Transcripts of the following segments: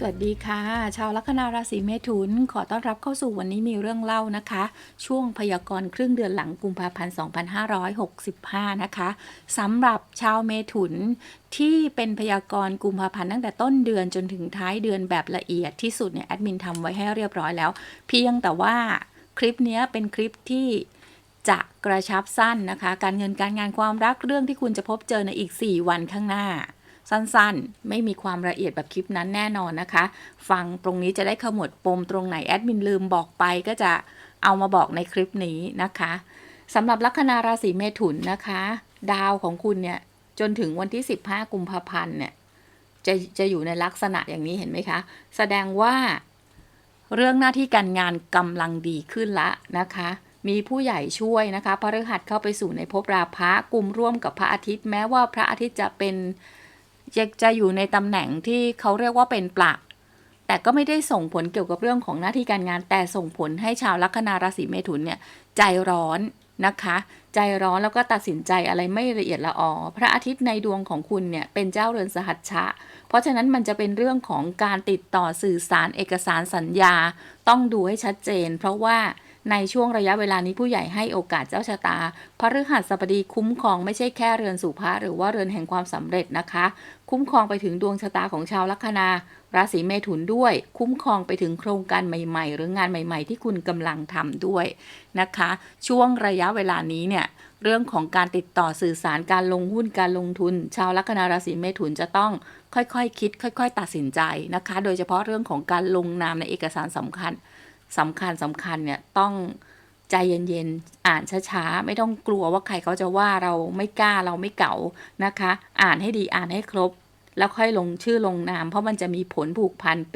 สวัสดีค่ะ ชาวลัคนาราศีเมถุน ขอต้อนรับเข้าสู่วันนี้มีเรื่องเล่านะคะ ช่วงพยากรณ์ครึ่งเดือนหลังกุมภาพันธ์ 2565 นะคะสำหรับชาวเมถุนที่เป็นพยากรณ์กุมภาพันธ์ตั้งแต่ต้นเดือนจนถึงท้ายเดือนแบบละเอียดที่สุดเนี่ยแอดมินทำไว้ให้เรียบร้อยแล้ว เพียงแต่ว่าคลิปนี้เป็นคลิปที่จะกระชับสั้นนะคะ การเงินการงานความรักเรื่องที่คุณจะพบเจอในอีก 4 วันข้างหน้า สั้นๆ ไม่มีความละเอียดแบบคลิปนั้นแน่นอนนะคะ ฟังตรงนี้จะได้ขมวดปมตรงไหนแอดมินลืมบอกไปก็จะเอามาบอกในคลิปนี้นะคะสำหรับลัคนาราศีเมถุนนะคะ ดาวของคุณเนี่ยจนถึงวันที่ 15 กุมภาพันธ์เนี่ยจะจะอยู่ในลักษณะอย่างนี้เห็นไหมคะ แสดงว่า เรื่องหน้าที่การงานกำลังดีขึ้นละนะคะมีผู้ใหญ่ช่วยนะคะพระฤหัสเข้าไปสู่ในภพราพะกลุ่มร่วมกับพระอาทิตย์ แม้ว่าพระอาทิตย์จะเป็น จะจะอยู่ในตำแหน่งที่เขาเรียกว่าเป็นปลักแต่ก็ไม่ได้ส่งผลเกี่ยวกับเรื่องของหน้าที่การงาน แต่ส่งผลให้ชาวลัคนาราศีเมถุนเนี่ยใจร้อนนะคะ ใจร้อนแล้วก็ตัดสินใจอะไรไม่ละเอียดละออพระอาทิตย์ในดวงของคุณเนี่ยเป็นเจ้าเรือนสหัชชะ เพราะฉะนั้นมันจะเป็นเรื่องของการติดต่อสื่อสารเอกสารสัญญา ต้องดูให้ชัดเจน เพราะว่า ในช่วงระยะเวลานี้ผู้ใหญ่ให้โอกาสเจ้าชะตาพฤหัสบดีคุ้มครองไม่ใช่แค่เรือนสุภาหรือว่าเรือนแห่งความสำเร็จนะคะ คุ้มครองไปถึงดวงชะตาของชาวลัคนาราศีเมถุนด้วย คุ้มครองไปถึงโครงการใหม่ ๆ หรืองานใหม่ ๆ ที่คุณกำลังทำด้วยนะคะ ช่วงระยะเวลานี้เนี่ยเรื่องของการติดต่อสื่อสารการลงหุ้นการลงทุน ชาวลัคนาราศีเมถุนจะต้องค่อยๆคคิด ค่อย ๆ ตัดสินใจนะคะ โดยเฉพาะเรื่องของการลงนามในเอกสารสำคัญ สำคัญสำคัญเนี่ยต้องใจเย็นๆ อ่านช้าๆ ไม่ต้องกลัวว่าใครเขาจะว่าเราไม่กล้าเราไม่เก่านะคะ อ่านให้ดีอ่านให้ครบ แล้วค่อยลงชื่อลงนาม เพราะมันจะมีผลผูกพันไป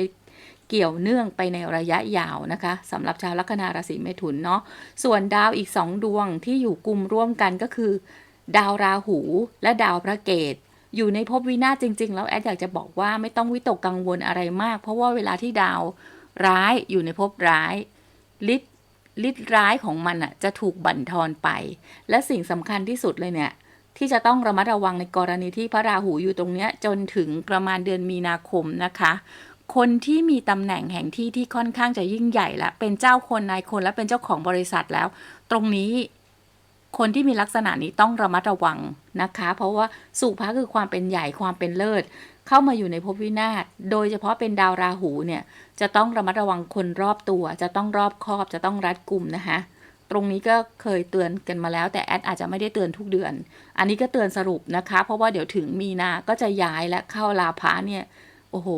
เกี่ยวเนื่องไปในระยะยาวนะคะสำหรับชาวลัคนาราศีเมถุนเนาะส่วนดาวอีกสองดวงที่อยู่กลุ่มร่วมกันก็คือ ดาวราหูและดาวพระเกตอยู่ในภพวินาศจริง ๆ แล้วแอดอยากจะบอกว่าไม่ต้องวิตกกังวลอะไรมาก เพราะว่าเวลาที่ดาว ร้ายอยู่ในภพร้ายฤทธิ์ฤทธิ์ร้ายของมันอะจะถูกบั่นทอนไป และสิ่งสำคัญที่สุดเลยเนี่ย ที่จะต้องระมัดระวังในกรณีที่พระราหูอยู่ตรงเนี้ยจนถึงประมาณเดือนมีนาคมนะคะ คนที่มีตำแหน่งแห่งที่ที่ค่อนข้างจะยิ่งใหญ่และเป็นเจ้าคนนายคนและเป็นเจ้าของบริษัทแล้ว ตรงนี้ คนที่มีลักษณะนี้ต้องระมัดระวังนะคะ เพราะว่าสุภาคือความเป็นใหญ่ความเป็นเลิศ เข้ามาอยู่ในภพวินาศโดยเฉพาะเป็นดาวราหูเนี่ยจะต้องระมัดระวังคนรอบตัว จะต้องรอบคอบจะต้องรัดกลุ่มนะคะตรงนี้ก็เคยเตือนกันมาแล้ว แต่แอดอาจจะไม่ได้เตือนทุกเดือน อันนี้ก็เตือนสรุปนะคะ เพราะว่าเดี๋ยวถึงมีนาก็จะย้ายและเข้าลาพาเนี่ยโอ้โห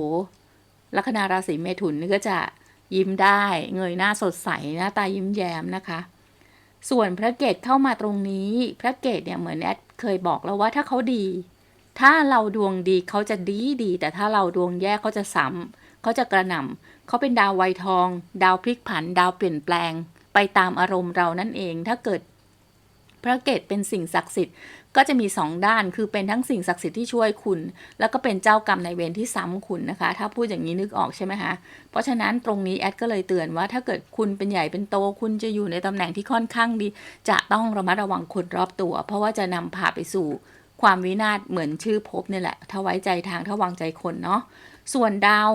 ลัคนาราศีเมถุนนี่ก็จะยิ้มได้ เงยหน้าสดใสหน้าตายิ้มแย้มนะคะ ส่วนพระเกตเข้ามาตรงนี้ พระเกตเนี่ยเหมือนแอดเคยบอกแล้วว่าถ้าเขาดี ถ้าเราดวงดีเขาจะดีดี แต่ถ้าเราดวงแย่เขาจะซ้ำเขาจะกระหน่ำเขาเป็นดาวไวทอง ดาวพลิกผัน ดาวเปลี่ยนแปลง ไปตามอารมณ์เรานั่นเองถ้าเกิดพระเกตเป็นสิ่งศักดิ์สิทธิ์ ก็จะมีสองด้านคือเป็นทั้งสิ่งศักดิ์สิทธิ์ที่ช่วยคุณ แล้วก็เป็นเจ้ากรรมในเวรที่ซ้ำคุณนะคะ ถ้าพูดอย่างนี้นึกออกใช่ไหมคะเพราะฉะนั้นตรงนี้แอดก็เลยเตือนว่าถ้าเกิดคุณเป็นใหญ่เป็นโตคุณจะอยู่ในตำแหน่งที่ค่อนข้างดี จะต้องระมัดระวังคนรอบตัว เพราะว่าจะนำพาไปสู่ความวินาศเหมือนชื่อพบนี่แหละ ถ้าไว้ใจทางถ้าวางใจคนเนาะส่วนดาว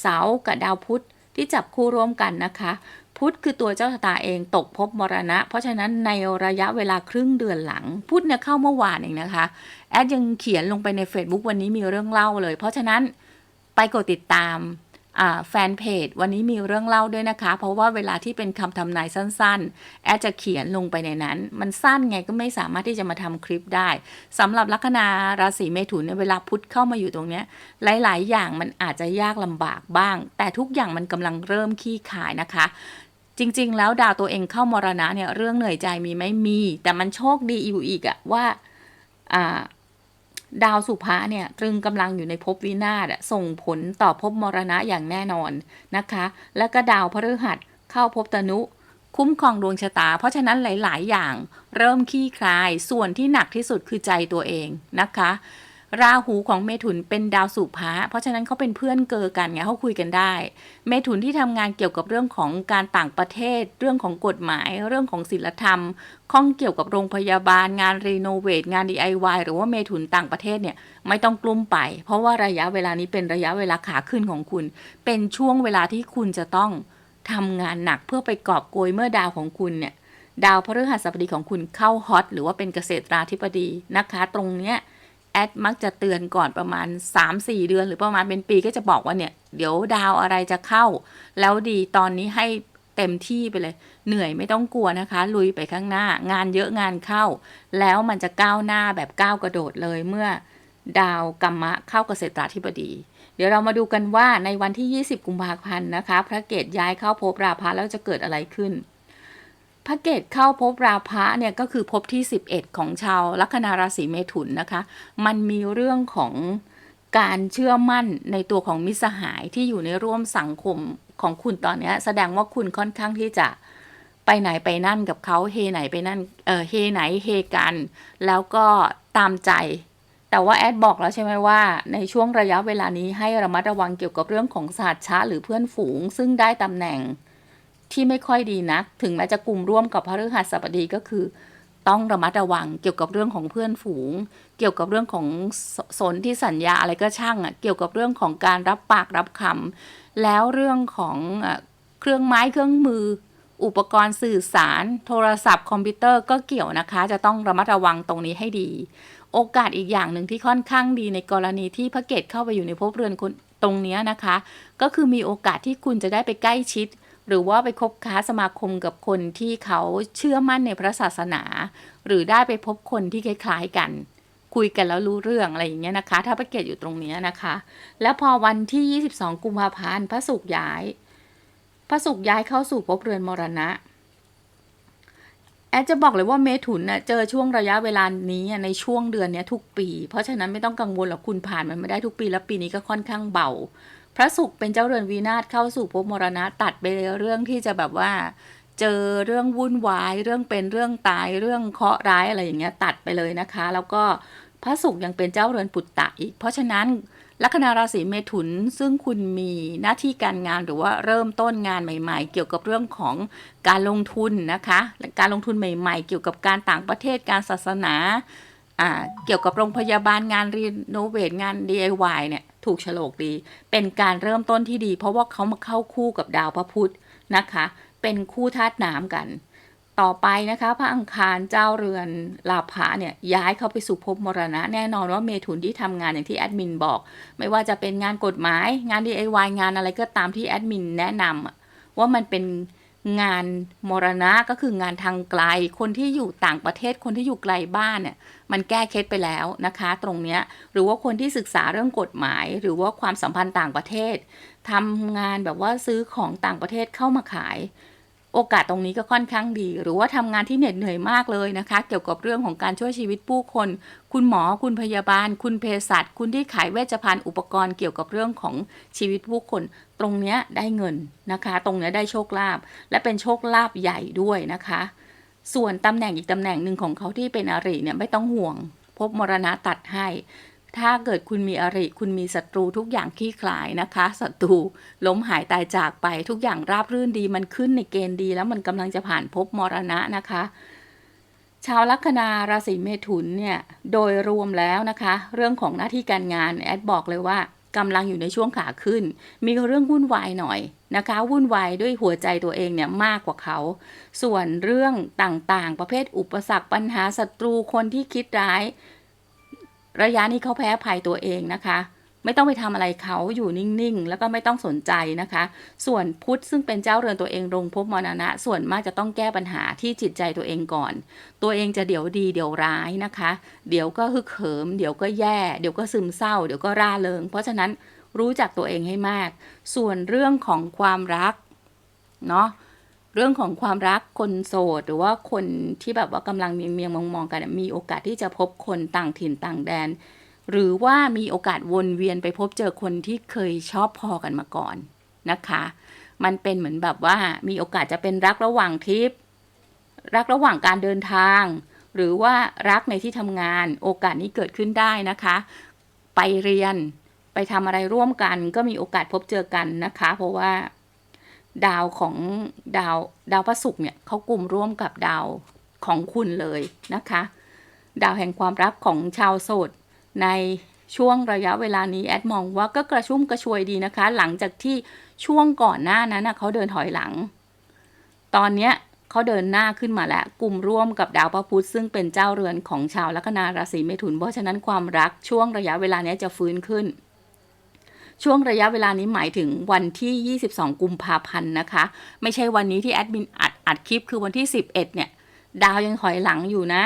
เสาร์กับดาวพุธที่จับคู่ร่วมกันนะคะ พุธคือตัวเจ้าชะตาเองตกภพมรณะ เพราะฉะนั้นในระยะเวลาครึ่งเดือนหลัง พุธเนี่ยเข้าเมื่อวานเองนะคะ แอดยังเขียนลงไปใน Facebook วันนี้มีเรื่องเล่าเลย เพราะฉะนั้นไปกดติดตามแฟนเพจวันนี้มีเรื่องเล่าด้วยนะคะ เพราะว่าเวลาที่เป็นคำทำนายสั้นๆ แอดจะเขียนลงไปในนั้น มันสั้นไงก็ไม่สามารถที่จะมาทำคลิปได้สำหรับลัคนาราศีเมถุนในเวลาพุธเข้ามาอยู่ตรงเนี้ยหลาย ๆ อย่างมันอาจจะยากลำบากบ้าง แต่ทุกอย่างมันกำลังเริ่มขี้ขายนะคะ จริง ๆ แล้วดาวตัวเองเข้ามรณะเนี่ยเรื่องเหนื่อยใจมีไหมมี แต่มันโชคดีอยู่อีกอะว่าอ่าดาวสุภาเนี่ยตรึงกำลังอยู่ในภพวินาศส่งผลต่อภพมรณะอย่างแน่นอนนะคะ แล้วก็ดาวพฤหัสเข้าภพตนุ คุ้มครองดวงชะตา เพราะฉะนั้นหลาย ๆ อย่างเริ่มขี้คลายส่วนที่หนักที่สุดคือใจตัวเองนะคะ ราหูของเมถุนเป็นดาวสุภะเพราะฉะนั้นเขาเป็นเพื่อนเกอกันไงเขาคุยกันได้ เมถุนที่ทำงานเกี่ยวกับเรื่องของการต่างประเทศ เรื่องของกฎหมาย เรื่องของศิลธรรม ข้องเกี่ยวกับโรงพยาบาล งานรีโนเวทงาน DIY หรือว่าเมถุนต่างประเทศเนี่ยไม่ต้องกลุ้มไป เพราะว่าระยะเวลานี้เป็นระยะเวลาขาขึ้นของคุณ เป็นช่วงเวลาที่คุณจะต้องทำงานหนักเพื่อไปกอบโกยเมื่อดาวของคุณเนี่ยดาวพฤหัสบดีของคุณเข้าฮอตหรือว่าเป็นเกษตราธิบดีนะคะ ตรงเนี้ย แอดมักจะเตือนก่อนประมาณ 3-4 เดือน หรือประมาณเป็นปีก็จะบอกว่าเนี่ย เดี๋ยวดาวอะไรจะเข้า แล้วดีตอนนี้ให้เต็มที่ไปเลย เหนื่อยไม่ต้องกลัวนะคะ ลุยไปข้างหน้างานเยอะงานเข้า แล้วมันจะก้าวหน้าแบบก้าวกระโดดเลยเมื่อดาวกัมมะเข้าเกษตราธิบดี เดี๋ยวเรามาดูกันว่าในวันที่ 20 กุมภาพันธ์นะคะ พระเกตย้ายเข้าภพราพะแล้วจะเกิดอะไรขึ้น พระเกตเข้าภพราพะเนี่ยก็คือภพที่ 11 ของชาวลัคนาราศีเมถุนนะคะ มันมีเรื่องของการเชื่อมั่นในตัวของมิสหายที่อยู่ในร่วมสังคมของคุณตอนนี้แสดงว่าคุณค่อนข้างที่จะไปไหนไปนั่นกับเขาเฮไหนไปนั่นเออเฮไหนเฮกัน แล้วก็ตามใจ แต่ว่าแอดบอกแล้วใช่ไหมว่า ในช่วงระยะเวลานี้ให้ระมัดระวังเกี่ยวกับเรื่องของศาสตร์ช้าหรือเพื่อนฝูง ซึ่งได้ตำแหน่ง ที่ไม่ค่อยดีนัก ถึงแม้จะกลุ่มร่วมกับพระฤหัสบดีก็คือ ต้องระมัดระวังเกี่ยวกับเรื่องของเพื่อนฝูง เกี่ยวกับเรื่องของสนที่สัญญาอะไรก็ช่างอะเกี่ยวกับเรื่องของการรับปากรับคำแล้วเรื่องของเครื่องไม้เครื่องมือ อุปกรณ์สื่อสาร โทรศัพท์คอมพิวเตอร์ก็เกี่ยวนะคะ จะต้องระมัดระวังตรงนี้ให้ดี โอกาสอีกอย่างหนึ่งที่ค่อนข้างดีในกรณีที่พระเกตเข้าไปอยู่ในภพเรือนคนตรงนี้นะคะ ก็คือมีโอกาสที่คุณจะได้ไปใกล้ชิด หรือว่าไปคบค้าสมาคมกับคนที่เขาเชื่อมั่นในพระศาสนา หรือได้ไปพบคนที่คล้ายๆกัน คุยกันแล้วรู้เรื่องอะไรอย่างเงี้ยนะคะ ถ้าพระเกตอยู่ตรงเนี้ยนะคะ แล้วพอวันที่ 22 กุมภาพันธ์พระศุกย้าย พระศุกย้ายเข้าสู่ภพเรือนมรณะแอดจะบอกเลยว่าเมถุนน่ะเจอช่วงระยะเวลานี้ในช่วงเดือนเนี้ยทุกปี เพราะฉะนั้นไม่ต้องกังวลหรอกคุณผ่านมันไม่ได้ทุกปี แล้วปีนี้ก็ค่อนข้างเบา ระศุกร์เป็นเจ้าเรือนวีนาศเข้าสู่ภพมรณะตัดไปเลยเรื่องที่จะแบบว่า เจอเรื่องวุ่นวาย เรื่องเป็นเรื่องตายเรื่องเคราะห์ร้ายอะไรอย่างเงี้ยตัดไปเลยนะคะ แล้วก็พระศุกร์ยังเป็นเจ้าเรือนปุตตะอีก เพราะฉะนั้นลัคนาราศีเมถุนซึ่งคุณมีหน้าที่การงานหรือว่าเริ่มต้นงานใหม่ ๆ เกี่ยวกับเรื่องของการลงทุนนะคะ การลงทุนใหม่ ๆ เกี่ยวกับการต่างประเทศการศาสนา เกี่ยวกับโรงพยาบาลงานรีโนเวทงาน DIY เนี่ยถูกฉลกดี เป็นการเริ่มต้นที่ดี เพราะว่าเขามาเข้าคู่กับดาวพระพุธนะคะ เป็นคู่ธาตุน้ำกัน ต่อไปนะคะ พระอังคารเจ้าเรือนลาภะเนี่ยย้ายเข้าไปสู่ภพมรณะ แน่นอนว่าเมถุนที่ทำงานอย่างที่แอดมินบอก ไม่ว่าจะเป็นงานกฎหมายงาน DIY งานอะไรก็ตามที่แอดมินแนะนำว่ามันเป็น งานมรณะก็คืองานทางไกล คนที่อยู่ต่างประเทศคนที่อยู่ไกลบ้านเนี่ยมันแก้เคล็ดไปแล้วนะคะ ตรงเนี้ยหรือว่าคนที่ศึกษาเรื่องกฎหมาย หรือว่าความสัมพันธ์ต่างประเทศทำงานแบบว่าซื้อของต่างประเทศเข้ามาขาย โอกาสตรงนี้ก็ค่อนข้างดี หรือว่าทำงานที่เหน็ดเหนื่อยมากเลยนะคะ เกี่ยวกับเรื่องของการช่วยชีวิตผู้คน คุณหมอคุณพยาบาล คุณเภสัชคุณที่ขายเวชภัณฑ์อุปกรณ์เกี่ยวกับเรื่องของชีวิตผู้คน ตรงเนี้ยได้เงินนะคะ ตรงเนี้ยได้โชคลาภและเป็นโชคลาภใหญ่ด้วยนะคะ ส่วนตำแหน่งอีกตำแหน่งหนึ่งของเขาที่เป็นอริเนี่ยไม่ต้องห่วง พบมรณะตัดให้ ถ้าเกิดคุณมีอริ คุณมีศัตรูทุกอย่างคลี่คลายนะคะศัตรูล้มหายตายจากไปทุกอย่างราบรื่นดีมันขึ้นในเกณฑ์ดี แล้วมันกำลังจะผ่านพบมรณะนะคะ ชาวลัคนาราศีเมถุนเนี่ยโดยรวมแล้วนะคะ เรื่องของหน้าที่การงานแอดบอกเลยว่ากำลังอยู่ในช่วงขาขึ้น มีเรื่องวุ่นวายหน่อยนะคะ วุ่นวายด้วยหัวใจตัวเองเนี่ยมากกว่าเขา ส่วนเรื่องต่างๆ ประเภทอุปสรรคปัญหาศัตรูคนที่คิดร้าย ระยะนี้เขาแพ้ภัยตัวเองนะคะ ไม่ต้องไปทำอะไรเขาอยู่นิ่งๆ แล้วก็ไม่ต้องสนใจนะคะ ส่วนพุทธซึ่งเป็นเจ้าเรือนตัวเองลงภพมรณะ ส่วนมากจะต้องแก้ปัญหาที่จิตใจตัวเองก่อน ตัวเองจะเดี๋ยวดีเดี๋ยวร้ายนะคะ เดี๋ยวก็ฮึกเหิม เดี๋ยวก็แย่ เดี๋ยวก็ซึมเศร้า เดี๋ยวก็ร่าเริง เพราะฉะนั้นรู้จักตัวเองให้มาก ส่วนเรื่องของความรักเนาะ เรื่องของความรักคนโสด หรือว่าคนที่แบบว่ากำลังเมียงเมียงมองมองๆกันมีโอกาสที่จะพบคนต่างถิ่นต่างแดน หรือว่ามีโอกาสวนเวียนไปพบเจอคนที่เคยชอบพอกันมาก่อนนะคะ มันเป็นเหมือนแบบว่ามีโอกาสจะเป็นรักระหว่างทริป รักระหว่างการเดินทาง หรือว่ารักในที่ทำงาน โอกาสนี้เกิดขึ้นได้นะคะ ไปเรียนไปทำอะไรร่วมกัน ก็มีโอกาสพบเจอกันนะคะ เพราะว่า ดาวของดาวดาวพระศุกร์เนี่ยเขากลุ่มร่วมกับดาวของคุณเลยนะคะ ดาวแห่งความรักของชาวโสดในช่วงระยะเวลานี้แอดมองว่าก็กระชุ่มกระชวยดีนะคะ หลังจากที่ช่วงก่อนหน้านั้นเขาเดินถอยหลัง ตอนเนี้ยเขาเดินหน้าขึ้นมาแล้วกลุ่มร่วมกับดาวพระพุธซึ่งเป็นเจ้าเรือนของชาวลัคนาราศีเมถุน เพราะฉะนั้นความรักช่วงระยะเวลาเนี้ยจะฟื้นขึ้น ช่วงระยะเวลานี้หมายถึงวันที่ 22 กุมภาพันธ์นะคะ ไม่ใช่วันนี้ที่แอดมินอัดอัดคลิปคือวันที่ 11 เนี่ย ดาวยังถอยหลังอยู่นะ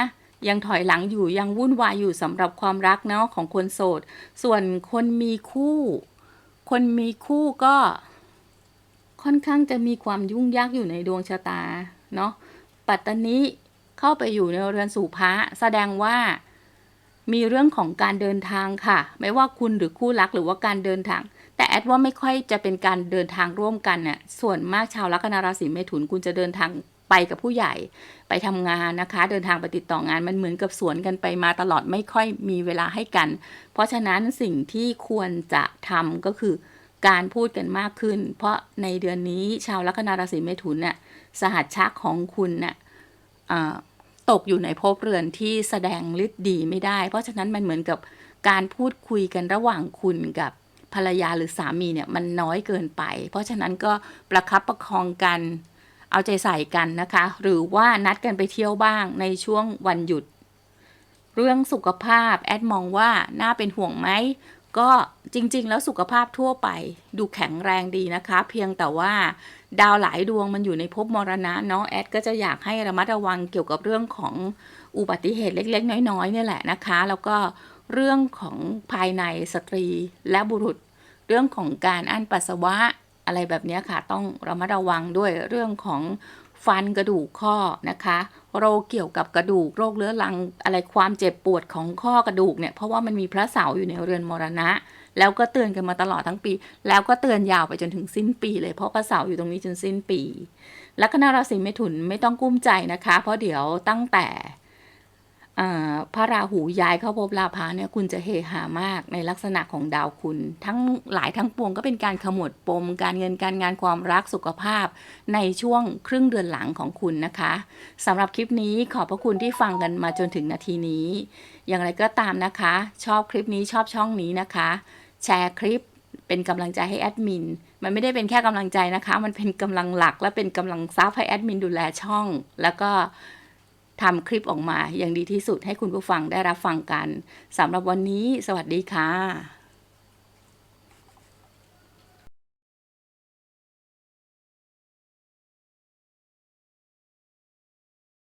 ยังถอยหลังอยู่ยังวุ่นวายอยู่สำหรับความรักเนาะของคนโสด ส่วนคนมีคู่ คนมีคู่ก็ค่อนข้างจะมีความยุ่งยากอยู่ในดวงชะตาเนาะปัตตานีเข้าไปอยู่ในเรือนสู่พระแสดงว่า มีเรื่องของการเดินทางค่ะ ไม่ว่าคุณหรือคู่รักหรือว่าการเดินทาง แต่แอดว่าไม่ค่อยจะเป็นการเดินทางร่วมกันน่ะส่วนมากชาวลัคนาราศีเมถุนคุณจะเดินทางไปกับผู้ใหญ่ไปทำงานนะคะ เดินทางไปติดต่องานมันเหมือนกับสวนกันไปมาตลอดไม่ค่อยมีเวลาให้กัน เพราะฉะนั้นสิ่งที่ควรจะทำก็คือการพูดกันมากขึ้น เพราะในเดือนนี้ชาวลัคนาราศีเมถุนเนี่ยสหัสชักของคุณเนี่ย ตกอยู่ในภพเรือนที่แสดงฤทธิ์ดีไม่ได้ เพราะฉะนั้นมันเหมือนกับการพูดคุยกันระหว่างคุณกับภรรยาหรือสามีเนี่ยมันน้อยเกินไป เพราะฉะนั้นก็ประคับประคองกัน เอาใจใส่กันนะคะ หรือว่านัดกันไปเที่ยวบ้างในช่วงวันหยุด เรื่องสุขภาพแอดมองว่าน่าเป็นห่วงไหม ก็จริง ๆ แล้วสุขภาพทั่วไปดูแข็งแรงดีนะคะ เพียงแต่ว่าดาวหลายดวงมันอยู่ในภพมรณะเนาะแอดก็จะอยากให้ระมัดระวังเกี่ยวกับเรื่องของอุบัติเหตุเล็ก ๆ น้อยๆเนี่ยแหละนะคะ แล้วก็เรื่องของภายในสตรีและบุรุษ เรื่องของการอั้นปัสสาวะอะไรแบบนี้ค่ะ ต้องระมัดระวังด้วยเรื่องของ ฟันกระดูกข้อนะคะโรคเกี่ยวกับกระดูกโรคเรื้อรังอะไรความเจ็บปวดของข้อกระดูกเนี่ยเพราะว่ามันมีพระเสาร์อยู่ในเรือนมรณะ แล้วก็เตือนกันมาตลอดทั้งปี แล้วก็เตือนยาวไปจนถึงสิ้นปี เลยเพราะพระเสาร์อยู่ตรงนี้จนสิ้นปีลัคนาราศีเมถุนไม่ต้องกุ้มใจนะคะ เพราะเดี๋ยวตั้งแต่ พระราหูย้ายเข้าภพลาภะเนี่ยคุณจะเฮฮามากในลักษณะของดาวคุณ ทั้งหลายทั้งปวงก็เป็นการขมวดปม การเงินการงานความรักสุขภาพ ในช่วงครึ่งเดือนหลังของคุณนะคะสำหรับคลิปนี้ขอบพระคุณที่ฟังกันมาจนถึงนาทีนี้ อย่างไรก็ตามนะคะ ชอบคลิปนี้ชอบช่องนี้นะคะ แชร์คลิปเป็นกำลังใจให้แอดมิน มันไม่ได้เป็นแค่กำลังใจนะคะ มันเป็นกำลังหลักและเป็นกำลังซับให้แอดมินดูแลช่อง แล้วก็ ทำคลิปออกมาอย่างดีที่สุดให้คุณผู้ฟังได้รับฟังกันสำหรับวันนี้ สวัสดีค่ะ